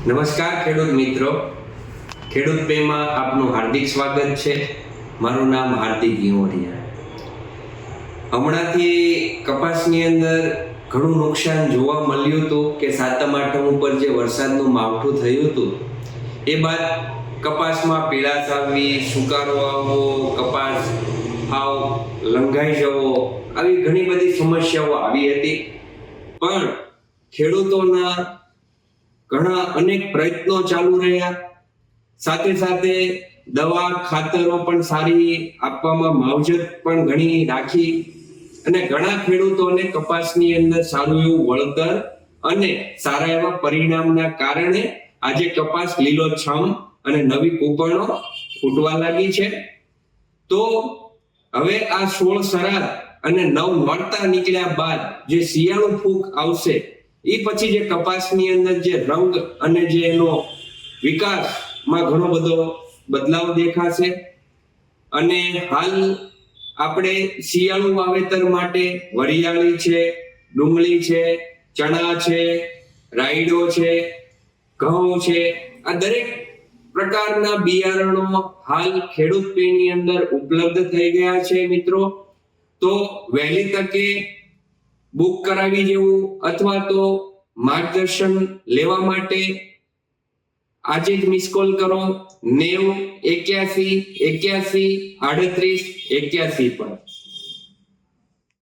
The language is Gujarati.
નમસ્કાર ખેડૂત મિત્રો. ખેડૂત પેમાં આપનું હાર્દિક સ્વાગત છે. મારું નામ હાર્દિક ગિંવરિયા હમણાંથી કપાસની અંદર ઘણું નુકસાન જોવા મળ્યું હતું કે સાતમ આઠમ ઉપર જે વરસાદનું માવઠું થયું હતું, એ બાદ કપાસમાં પીળાશ આવવી સુકારો આવવો, કપાસ આવ લંઘાઈ જવો, આવી ઘણી બધી સમસ્યાઓ આવી હતી. પણ ખેડૂતોના ઘણા અનેક પ્રયત્નો ચાલુ રહ્યા. સાથે સાથે દવા, ખાતરો પણ સારી આપવામાં માવજત પણ ઘણી રાખી અને ઘણા ખેડૂતોને કપાસની અંદર સારું એવું વળતર અને સારા એવા પરિણામના કારણે આજે કપાસ લીલોછમ અને નવી કૂપણો ફૂટવા લાગી છે. તો હવે આ સોળ સરાદ અને નવ મળતા નીકળ્યા બાદ જે શિયાળુ ફૂગ આવશે એ પછી જે કપાસની અંદર જે રંગ અને જે એનો વિકાસમાં ઘણો બધો બદલાવ દેખાશે. અને હાલ આપણે શિયાળુ વાવેતર માટે વરિયાળી છે, ડુંગળી છે, ચણા છે, રાયડો છે, ઘઉં છે, આ દરેક પ્રકારના બિયારણો હાલ ખેડૂત પેની અંદર ઉપલબ્ધ થઈ ગયા છે મિત્રો. તો વહેલી તકે બુક કરાવી જેવું અથવા તો માર્ગદર્શન લેવા માટે આજે જ મિસ કોલ કરો. નેવું, એક્યાસી એક્યાસી, આડત્રીસ, એક્યાસી પર.